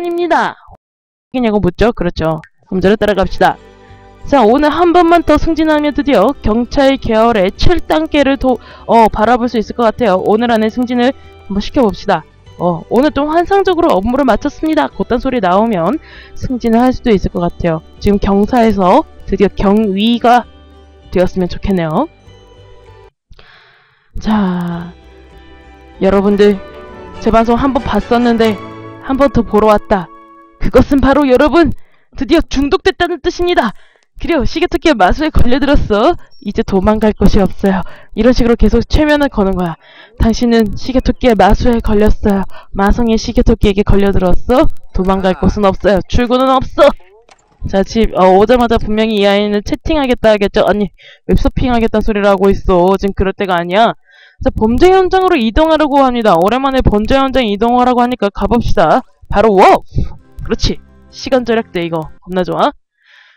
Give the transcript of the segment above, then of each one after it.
시간입니다. 이냐고 묻죠? 그렇죠. 문제를 따라갑시다. 자, 오늘 한 번만 더 승진하면 드디어 경찰 계열의 7단계를 도, 어, 바라볼 수 있을 것 같아요. 오늘 안에 승진을 한번 시켜봅시다. 어, 오늘 좀 환상적으로 업무를 마쳤습니다. 그딴 소리 나오면 승진을 할 수도 있을 것 같아요. 지금 경사에서 드디어 경위가 되었으면 좋겠네요. 자, 여러분들, 제 방송 한번 봤었는데, 한 번 더 보러 왔다. 그것은 바로 여러분, 드디어 중독됐다는 뜻입니다. 그래요, 시계토끼의 마술에 걸려들었어. 이제 도망갈 곳이 없어요. 이런 식으로 계속 최면을 거는 거야. 당신은 시계토끼의 마술에 걸렸어요. 마성의 시계토끼에게 걸려들었어. 도망갈 곳은 없어요. 출구는 없어. 자, 집, 어, 오자마자 분명히 이 아이는 채팅하겠다 하겠죠? 아니, 웹서핑 하겠다는 소리를 하고 있어. 지금 그럴 때가 아니야. 자, 범죄 현장으로 이동하라고 합니다. 오랜만에 범죄 현장 이동하라고 하니까 가봅시다. 바로 워! 그렇지. 시간 절약돼, 이거. 겁나 좋아.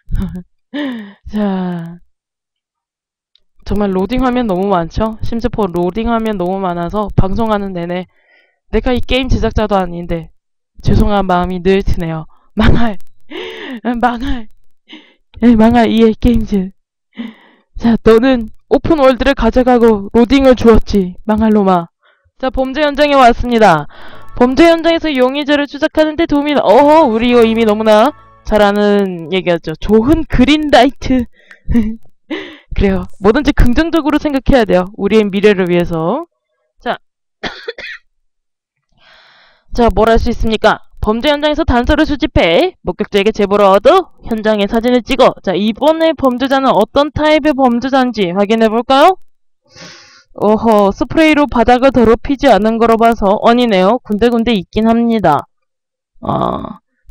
자. 정말 로딩 화면 너무 많죠? 심지어 로딩 화면 너무 많아서 방송하는 내내 내가 이 게임 제작자도 아닌데 죄송한 마음이 늘 드네요. 망할. 망할. 에, 망할 EA 게임즈. 자, 너는 오픈 월드를 가져가고 로딩을 주었지. 망할 놈아. 자, 범죄 현장에 왔습니다. 범죄 현장에서 용의자를 추적하는데 도움이, 어허, 우리 이거 이미 너무나 잘 아는 얘기였죠. 좋은 그린라이트. 그래요. 뭐든지 긍정적으로 생각해야 돼요. 우리의 미래를 위해서. 자. 자, 뭘 할 수 있습니까? 범죄 현장에서 단서를 수집해 목격자에게 제보를 얻어 현장에 사진을 찍어. 자 이번에 범죄자는 어떤 타입의 범죄자인지 확인해 볼까요? 어허 스프레이로 바닥을 더럽히지 않은 거로 봐서 아니네요. 군데군데 있긴 합니다. 어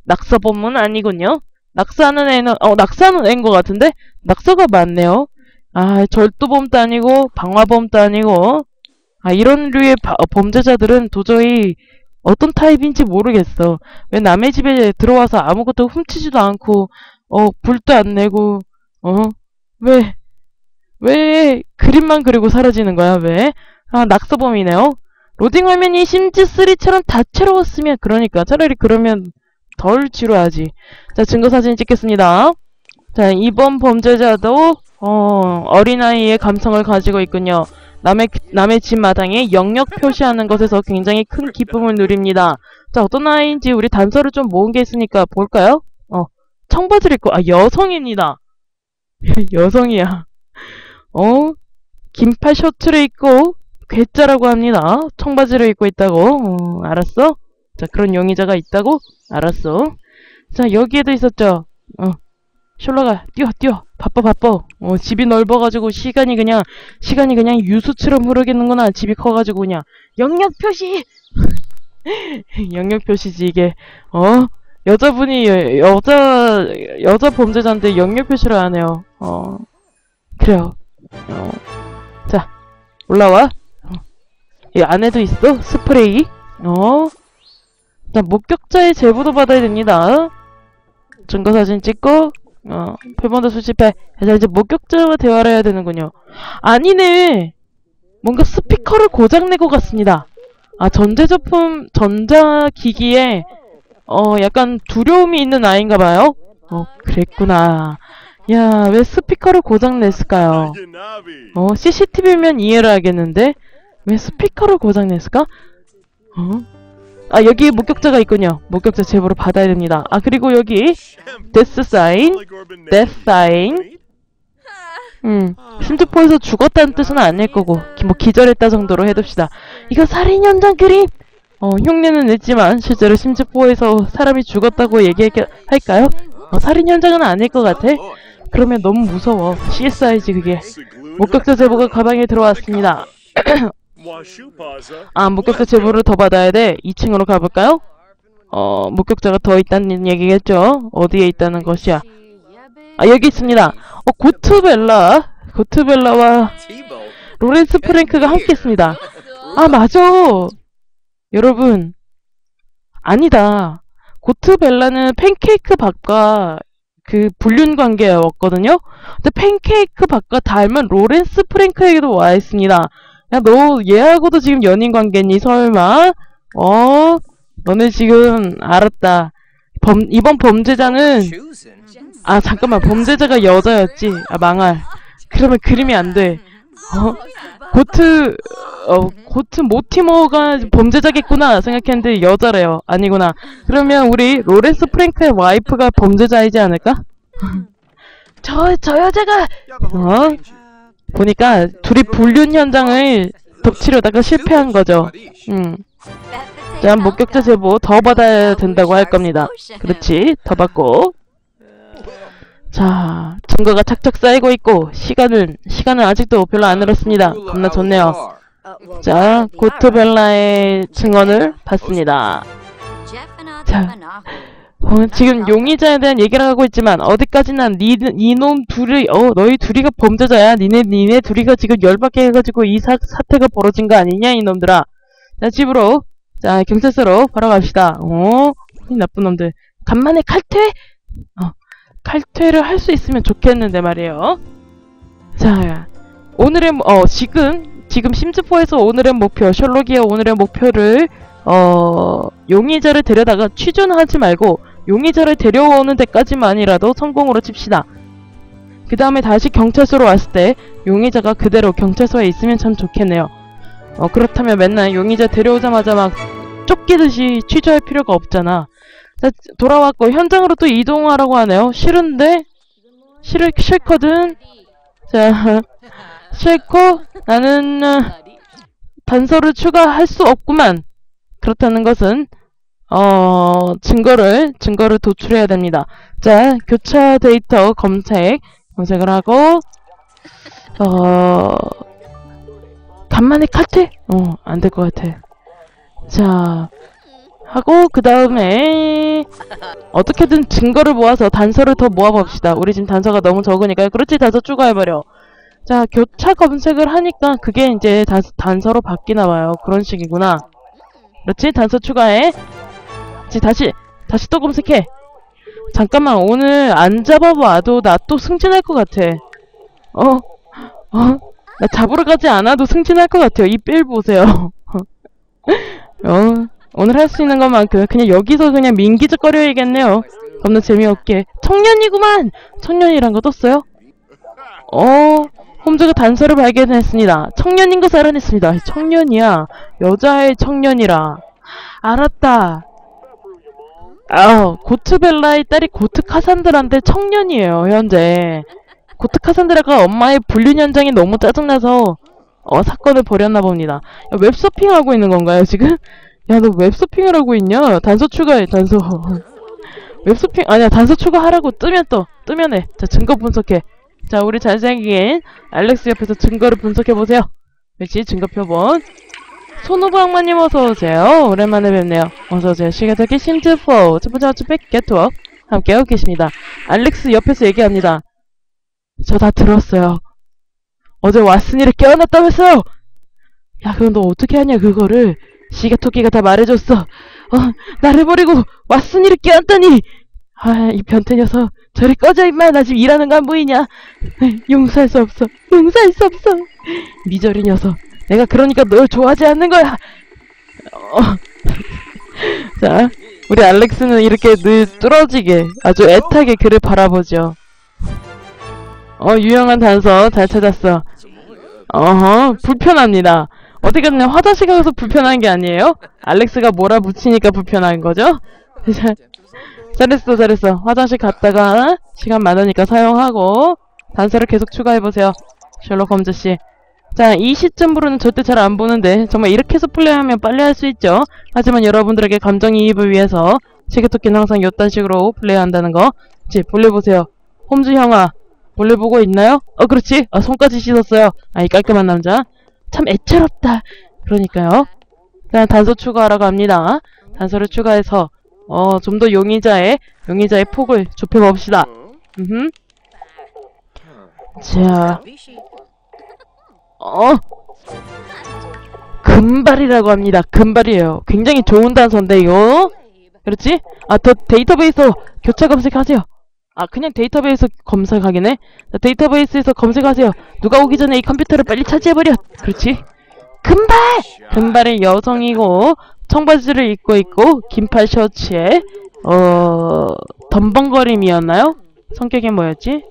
낙서범은 아니군요. 낙사하는 애는 어 낙사하는 애인 것 같은데? 낙서가 맞네요. 아 절도범도 아니고 방화범도 아니고. 아 이런 류의 바, 범죄자들은 도저히 어떤 타입인지 모르겠어. 왜 남의 집에 들어와서 아무것도 훔치지도 않고, 어, 불도 안 내고, 어? 왜, 왜 그림만 그리고 사라지는 거야, 왜? 아, 낙서범이네요. 로딩 화면이 심즈3처럼 다채로웠으면, 그러니까, 차라리 그러면 덜 지루하지. 자, 증거사진 찍겠습니다. 자, 이번 범죄자도, 어, 어린아이의 감성을 가지고 있군요. 남의, 남의 집 마당에 영역 표시하는 것에서 굉장히 큰 기쁨을 누립니다. 자, 어떤 아이인지 우리 단서를 좀 모은 게 있으니까 볼까요? 어, 청바지를 입고, 아, 여성입니다. 여성이야. 어, 긴팔 셔츠를 입고, 괴짜라고 합니다. 청바지를 입고 있다고. 어, 알았어? 자, 그런 용의자가 있다고? 알았어. 자, 여기에도 있었죠? 어, 셜라가, 뛰어, 뛰어. 바빠 바빠. 어 집이 넓어가지고 시간이 그냥 시간이 그냥 유수처럼 흐르겠는구나. 집이 커가지고 그냥. 영역 표시! 영역 표시지 이게. 어? 여자분이 여, 자 여자 범죄자인데 영역 표시를 안 해요. 어. 그래요. 어 자 올라와. 어. 이 안에도 있어? 스프레이? 어자 목격자의 제보도 받아야 됩니다. 증거사진 찍고 어, 표본도 수집해. 자, 이제 목격자와 대화를 해야 되는군요. 아니네! 뭔가 스피커를 고장내고 갔습니다. 아, 전자제품, 전자기기에, 어, 약간 두려움이 있는 아이인가봐요? 어, 그랬구나. 야, 왜 스피커를 고장냈을까요? 어, CCTV면 이해를 하겠는데? 왜 스피커를 고장냈을까? 어? 아 여기 목격자가 있군요. 목격자 제보를 받아야 됩니다. 아 그리고 여기 데스 사인, 데스 사인. 음, 심지포에서 죽었다는 뜻은 아닐 거고 뭐 기절했다 정도로 해둡시다. 이거 살인 현장 그림. 어 흉내는 냈지만 실제로 심지포에서 사람이 죽었다고 얘기할까요? 어, 살인 현장은 아닐 것 같아. 그러면 너무 무서워. CSI지 그게. 목격자 제보가 가방에 들어왔습니다. 아, 목격자 제보를 더 받아야 돼. 2층으로 가볼까요? 어, 목격자가 더 있다는 얘기겠죠? 어디에 있다는 것이야? 아, 여기 있습니다. 어, 고트벨라. 고트벨라와 로렌스 프랭크가 함께 했습니다. 아, 맞아. 여러분. 아니다. 고트벨라는 팬케이크 밥과 그 불륜 관계였거든요. 근데 팬케이크 밥과 닮은 로렌스 프랭크에게도 와 있습니다. 야, 너 얘하고도 지금 연인 관계니, 설마? 어? 너네 지금 알았다. 범, 이번 범죄자는 아 잠깐만 범죄자가 여자였지. 아 망할. 그러면 그림이 안 돼. 어? 고트 어 고트 모티머가 범죄자겠구나 생각했는데 여자래요. 아니구나. 그러면 우리 로렌스 프랭크의 와이프가 범죄자이지 않을까? 저 저 여자가 어? 보니까 둘이 불륜 현장을 덮치려다가 실패한 거죠. 음. 자, 목격자 제보 더 받아야 된다고 할 겁니다. 그렇지, 더 받고. 자, 증거가 착착 쌓이고 있고, 시간은, 시간은 아직도 별로 안 늘었습니다. 겁나 좋네요. 자, 고트벨라의 증언을 받습니다. 자, 어, 지금 용의자에 대한 얘기를 하고 있지만, 어디까지나 니, 이놈 둘이, 어, 너희 둘이가 범죄자야. 니네, 니네 둘이가 지금 열받게 해가지고 이 사, 사태가 벌어진 거 아니냐, 이놈들아. 자, 집으로, 자, 경찰서로 바로 갑시다. 어, 이 나쁜 놈들. 간만에 칼퇴? 어, 칼퇴를 할 수 있으면 좋겠는데 말이에요. 자, 오늘의, 모- 어, 지금, 지금 심즈포에서 오늘의 목표, 셜록이의 오늘의 목표를, 어, 용의자를 데려다가 취준하지 말고, 용의자를 데려오는 데까지만이라도 성공으로 칩시다. 그 다음에 다시 경찰서로 왔을 때, 용의자가 그대로 경찰서에 있으면 참 좋겠네요. 어, 그렇다면 맨날 용의자 데려오자마자 막 쫓기듯이 취조할 필요가 없잖아. 자, 돌아왔고 현장으로 또 이동하라고 하네요. 싫은데? 싫, 싫거든? 자, 싫고 나는 어, 단서를 추가할 수 없구만. 그렇다는 것은 어, 증거를 증거를 도출해야 됩니다. 자, 교차 데이터 검색 검색을 하고 어 간만에 칼퇴? 어, 안 될 것 같아. 자, 하고 그 다음에 어떻게든 증거를 모아서 단서를 더 모아봅시다. 우리 지금 단서가 너무 적으니까요. 그렇지, 단서 추가해버려. 자, 교차 검색을 하니까 그게 이제 다, 단서로 바뀌나 봐요. 그런 식이구나. 그렇지, 단서 추가해. 지 다시, 다시 또 검색해. 잠깐만, 오늘 안 잡아봐도 나 또 승진할 것 같아. 어? 어? 나 잡으러 가지 않아도 승진할 것 같아요. 이빌 보세요. 어, 오늘 할 수 있는 것만큼 그냥 여기서 그냥 민기적거려야겠네요. 겁나 재미없게. 청년이구만! 청년이란 거 떴어요? 어, 홈즈가 단서를 발견했습니다. 청년인 것을 알아냈습니다. 청년이야. 여자의 청년이라. 알았다. 아, 고트벨라의 딸이 고트 카산드라인데 청년이에요, 현재. 고트 카산드라가 엄마의 불륜 현장이 너무 짜증나서 어, 사건을 벌였나 봅니다. 야, 웹서핑 하고 있는 건가요, 지금? 야, 너 웹서핑을 하고 있냐? 단서 추가해, 단서. 웹서핑, 아니야, 단서 추가하라고 뜨면 또, 뜨면 해. 자, 증거 분석해. 자, 우리 잘생긴 알렉스 옆에서 증거를 분석해보세요. 역시 증거 표본. 손오브 악마님 어서오세요. 오랜만에 뵙네요. 어서오세요. 시계덕기 심즈4. 첫 번째 맞춤백 게트워. 함께하고 계십니다. 알렉스 옆에서 얘기합니다. 저 다 들었어요. 어제 왓슨이를 깨어났다면서요! 야, 그럼 너 어떻게 하냐, 그거를. 시계토끼가 다 말해줬어. 어, 나를 버리고 왓슨이를 깨웠다니! 아, 이 변태 녀석. 저리 꺼져, 임마. 나 지금 일하는 거 안 보이냐? 용서할 수 없어. 용서할 수 없어. 미저리 녀석. 내가 그러니까 널 좋아하지 않는 거야. 어. 자, 우리 알렉스는 이렇게 늘 뚫어지게, 아주 애타게 그를 바라보죠. 어, 유용한 단서 잘 찾았어. 어허, 불편합니다. 어디 갔냐, 화장실 가서 불편한 게 아니에요? 알렉스가 몰아붙이니까 불편한 거죠? 자, 잘했어, 잘했어. 화장실 갔다가 시간 많으니까 사용하고 단서를 계속 추가해보세요. 셜록 홈즈씨. 자, 이 시점으로는 절대 잘 안 보는데 정말 이렇게 해서 플레이하면 빨리 할 수 있죠. 하지만 여러분들에게 감정이입을 위해서 시계토끼는 항상 요딴 식으로 플레이한다는 거. 지, 볼일 보세요. 홈즈 형아, 볼일 보고 있나요? 어, 그렇지. 아, 손까지 씻었어요. 아, 이 깔끔한 남자. 참 애처롭다. 그러니까요. 그냥 단서 추가하라고 합니다. 단서를 추가해서 어, 좀 더 용의자의 용의자의 폭을 좁혀봅시다. 음. 자, 어, 금발이라고 합니다. 금발이에요. 굉장히 좋은 단서인데 이거. 그렇지? 아, 더 데이터베이스 교차 검색하세요. 아, 그냥 데이터베이스 검색하기네. 자, 데이터베이스에서 검색하세요. 누가 오기 전에 이 컴퓨터를 빨리 차지해버려. 그렇지? 금발! 금발의 여성이고 청바지를 입고 있고 긴팔 셔츠에 어 덤벙거림이었나요? 성격이 뭐였지?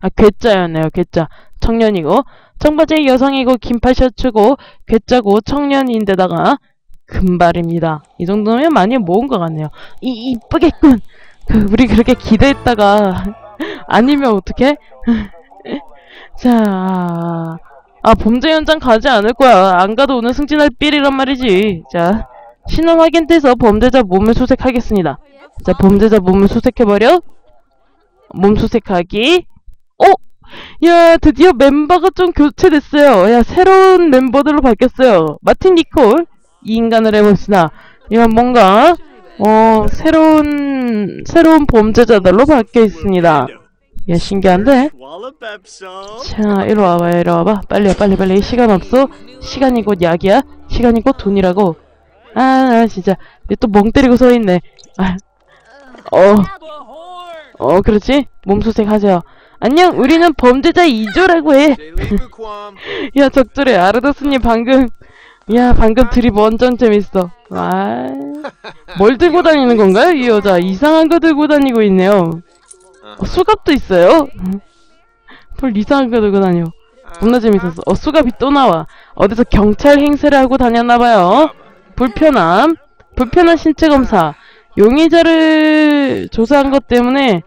아 괴짜였네요 괴짜 청년이고 청바지에 여성이고 긴팔 셔츠고 괴짜고 청년인데다가 금발입니다. 이 정도면 많이 모은 것 같네요. 이 이쁘겠군. 그, 우리 그렇게 기대했다가 아니면 어떡해? 자, 아 범죄 현장 가지 않을 거야. 안 가도 오늘 승진할 삘이란 말이지. 자, 신원 확인돼서 범죄자 몸을 수색하겠습니다. 자, 범죄자 몸을 수색해버려. 몸 수색하기. 어? 야, 드디어 멤버가 좀 교체됐어요. 야, 새로운 멤버들로 바뀌었어요. 마틴 니콜. 이 인간을 해봅시다. 야, 뭔가, 어, 새로운, 새로운 범죄자들로 바뀌어 있습니다. 야, 신기한데? 자, 이리 와봐, 이리 와봐. 빨리, 와, 빨리, 빨리. 시간 없어. 시간이 곧 약이야. 시간이 곧 돈이라고. 아, 나 진짜. 얘또멍 때리고 서 있네. 아, 어, 어, 그렇지? 몸수색 하세요. 안녕, 우리는 범죄자 2조라고 해. 야, 적절해. 아르더스님 방금, 야, 방금 드립 완전 재밌어. 아, 뭘 들고 다니는 건가요, 이 여자? 이상한 거 들고 다니고 있네요. 어, 수갑도 있어요? 뭘 이상한 거 들고 다녀. 겁나 재밌었어. 어, 수갑이 또 나와. 어디서 경찰 행세를 하고 다녔나봐요. 불편함. 불편한 신체 검사. 용의자를 조사한 것 때문에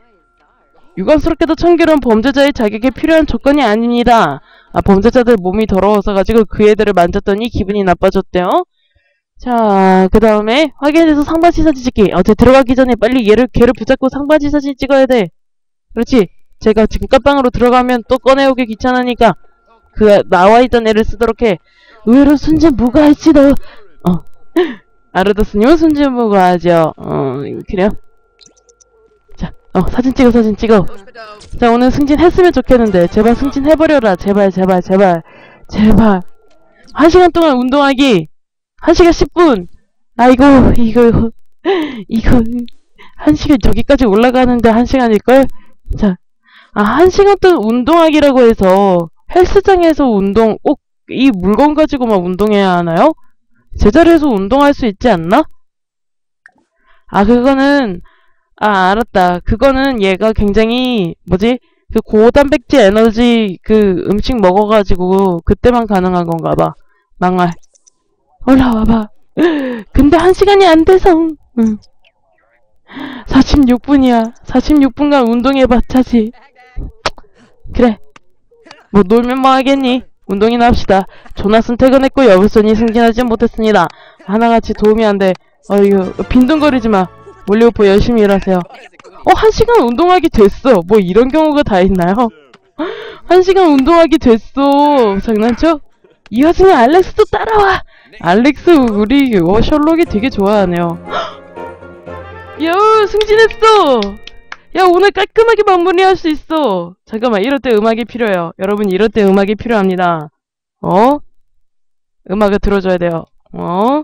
유감스럽게도 청결은 범죄자의 자격에 필요한 조건이 아닙니다. 아, 범죄자들 몸이 더러워서 가지고 그 애들을 만졌더니 기분이 나빠졌대요. 자, 그 다음에 확인해서 상바지 사진 찍기. 어제 들어가기 전에 빨리 얘를 걔를 붙잡고 상바지 사진 찍어야 돼. 그렇지. 제가 지금 깜빵으로 들어가면 또 꺼내오기 귀찮으니까 그 나와 있던 애를 쓰도록 해. 의외로 순진무구하지도. 어. 아르더스님은 순진무구하죠. 어, 그래요? 자, 어, 사진 찍어, 사진 찍어. 자, 오늘 승진했으면 좋겠는데. 제발 승진해버려라. 제발, 제발, 제발. 제발. 한 시간 동안 운동하기. 한 시간 10분. 아이고, 이거, 이거, 한 시간 저기까지 올라가는데 한 시간일걸? 자, 아, 한 시간 동안 운동하기라고 해서 헬스장에서 운동, 꼭 이 물건 가지고만 운동해야 하나요? 제자리에서 운동할 수 있지 않나? 아, 그거는, 아, 알았다. 그거는 얘가 굉장히, 뭐지? 그 고단백질 에너지 그 음식 먹어가지고 그때만 가능한 건가 봐. 망할. 올라와봐. 근데 한 시간이 안 돼서. 응. 46분이야. 46분간 운동해봤자지. 그래. 뭐 놀면 뭐 하겠니? 운동이나 합시다. 조나스는 퇴근했고 여블선이 승진하지 못했습니다. 하나같이 도움이 안 돼. 어휴, 빈둥거리지 마. 몰리오프 열심히 일하세요. 어, 한 시간 운동하기 됐어. 뭐 이런 경우가 다 있나요? 한 시간 운동하기 됐어. 장난쳐? 이 와중에 알렉스도 따라와. 알렉스 우리 어, 셜록이 되게 좋아하네요. 야 승진했어. 야 오늘 깔끔하게 마무리할 수 있어. 잠깐만 이럴 때 음악이 필요해요. 여러분 이럴 때 음악이 필요합니다. 어? 음악을 들어줘야 돼요. 어?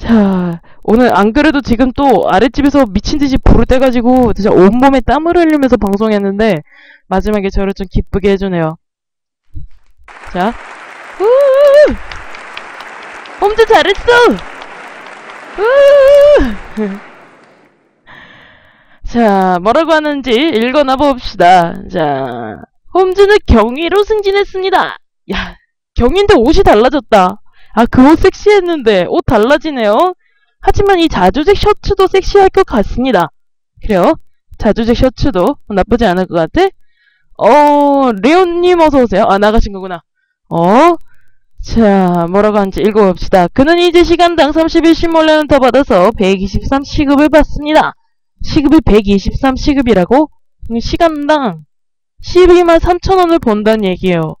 자 오늘 안 그래도 지금 또 아랫집에서 미친듯이 불을 떼가지고 진짜 온몸에 땀을 흘리면서 방송했는데 마지막에 저를 좀 기쁘게 해주네요. 자우 홈즈 잘했어! 우 자, 뭐라고 하는지 읽어나 봅시다. 자, 홈즈는 경위로 승진했습니다. 야, 경위인데 옷이 달라졌다. 아, 그 옷 섹시했는데 옷 달라지네요. 하지만 이 자주색 셔츠도 섹시할 것 같습니다. 그래요? 자주색 셔츠도 나쁘지 않을 것 같아? 어, 레온님 어서오세요. 아, 나가신 거구나. 어? 자, 뭐라고 하는지 읽어봅시다. 그는 이제 시간당 31시몰레는 더 받아서 123 시급을 받습니다. 시급이 123 시급이라고? 시간당 12만 3천원을 번다는 얘기예요.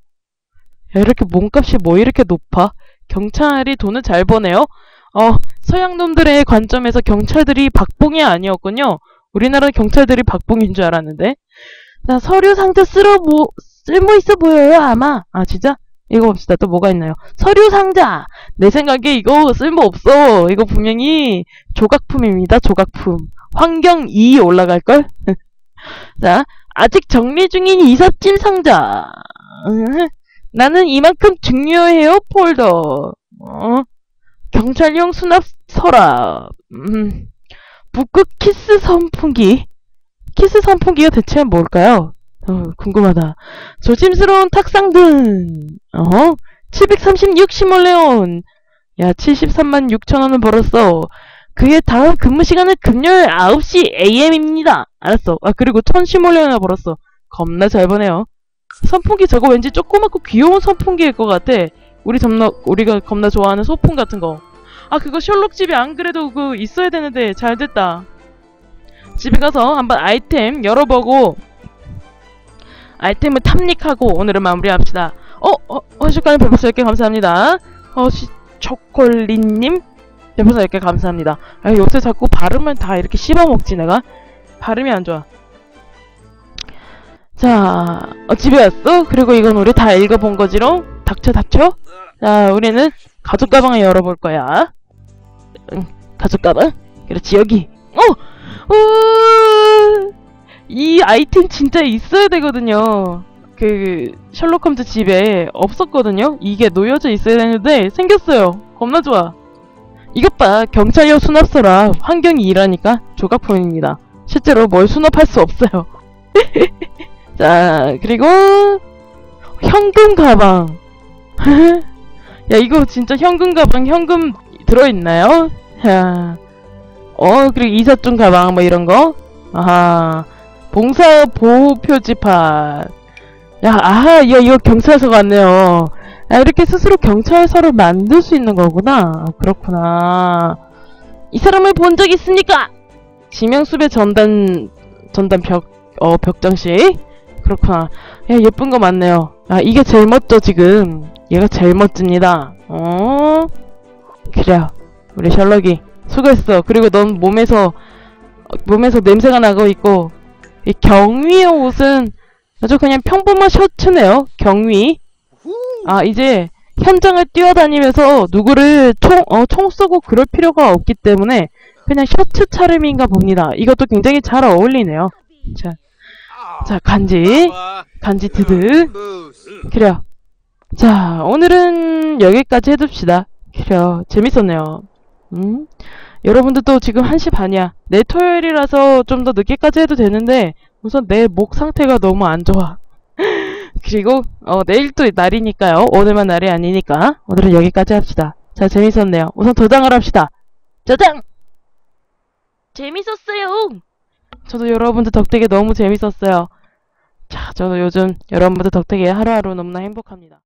야, 이렇게 몸값이 뭐 이렇게 높아? 경찰이 돈을 잘 버네요? 어, 서양놈들의 관점에서 경찰들이 박봉이 아니었군요. 우리나라 경찰들이 박봉인 줄 알았는데. 자, 서류 상자 쓸어 뭐, 쓸모 있어 보여요, 아마. 아, 진짜? 읽어봅시다. 또 뭐가 있나요? 서류 상자! 내 생각에 이거 쓸모 없어. 이거 분명히 조각품입니다, 조각품. 환경 2 올라갈걸? 자, 아직 정리 중인 이삿짐 상자. 나는 이만큼 중요해요, 폴더. 어? 경찰용 수납 서랍. 음, 북극 키스 선풍기. 키스 선풍기가 대체 뭘까요? 어, 궁금하다. 조심스러운 탁상 등. 어허. 736 시몰레온. 야, 73만 6천 원을 벌었어. 그의 다음 근무 시간은 금요일 9시 AM입니다. 알았어. 아, 그리고 1000 시몰레온을 벌었어. 겁나 잘 버네요. 선풍기 저거 왠지 조그맣고 귀여운 선풍기일 것 같아. 우리 겁나, 우리가 겁나 좋아하는 소품 같은 거. 아, 그거 셜록 집에 안 그래도 그 있어야 되는데 잘 됐다. 집에 가서 한번 아이템 열어보고 아이템을 탐닉하고 오늘은 마무리합시다. 어, 어, 허식가님 별풍선 10개 감사합니다. 허시 초콜릿님 별풍선 10개 감사합니다. 아, 요새 자꾸 발음을 다 이렇게 씹어먹지 내가? 발음이 안 좋아. 자, 어, 집에 왔어? 그리고 이건 우리 다 읽어본 거지롱? 닥쳐, 닥쳐? 자, 우리는 가죽 가방을 열어볼 거야. 응, 가죽 가방? 그렇지, 여기. 어! 우! 이 아이템 진짜 있어야 되거든요. 그, 셜록 홈즈 집에 없었거든요? 이게 놓여져 있어야 되는데, 생겼어요. 겁나 좋아. 이것 봐. 경찰용 수납서라. 환경이 일하니까 조각품입니다. 실제로 뭘 수납할 수 없어요. 자, 그리고, 현금 가방. 야, 이거 진짜 현금 가방, 현금 들어있나요? 야, 어, 그리고 이삿중 가방, 뭐 이런 거. 아하, 봉사 보호 표지판. 야, 아하, 야, 이거 경찰서 같네요. 아, 이렇게 스스로 경찰서를 만들 수 있는 거구나. 그렇구나. 이 사람을 본 적 있습니까? 지명수배 전단, 전단 벽, 어, 벽장식? 그렇구나. 야, 예쁜 거 많네요. 아, 이게 제일 멋져, 지금. 얘가 제일 멋집니다. 어? 그래요. 우리 셜록이. 수고했어. 그리고 넌 몸에서, 어, 몸에서 냄새가 나고 있고, 이 경위의 옷은 아주 그냥 평범한 셔츠네요. 경위. 아, 이제 현장을 뛰어다니면서 누구를 총, 어, 총 쏘고 그럴 필요가 없기 때문에 그냥 셔츠 차림인가 봅니다. 이것도 굉장히 잘 어울리네요. 자, 자, 간지. 간지 드드. 그래요. 자, 오늘은 여기까지 해둡시다. 그래요. 재밌었네요. 음? 여러분들도 지금 1시 반이야. 내 토요일이라서 좀 더 늦게까지 해도 되는데, 우선 내 목 상태가 너무 안 좋아. 그리고, 어, 내일 또 날이니까요. 오늘만 날이 아니니까. 오늘은 여기까지 합시다. 자, 재밌었네요. 우선 저장을 합시다. 저장! 재밌었어요! 저도 여러분들 덕택에 너무 재밌었어요. 자, 저도 요즘 여러분들 덕택에 하루하루 너무나 행복합니다.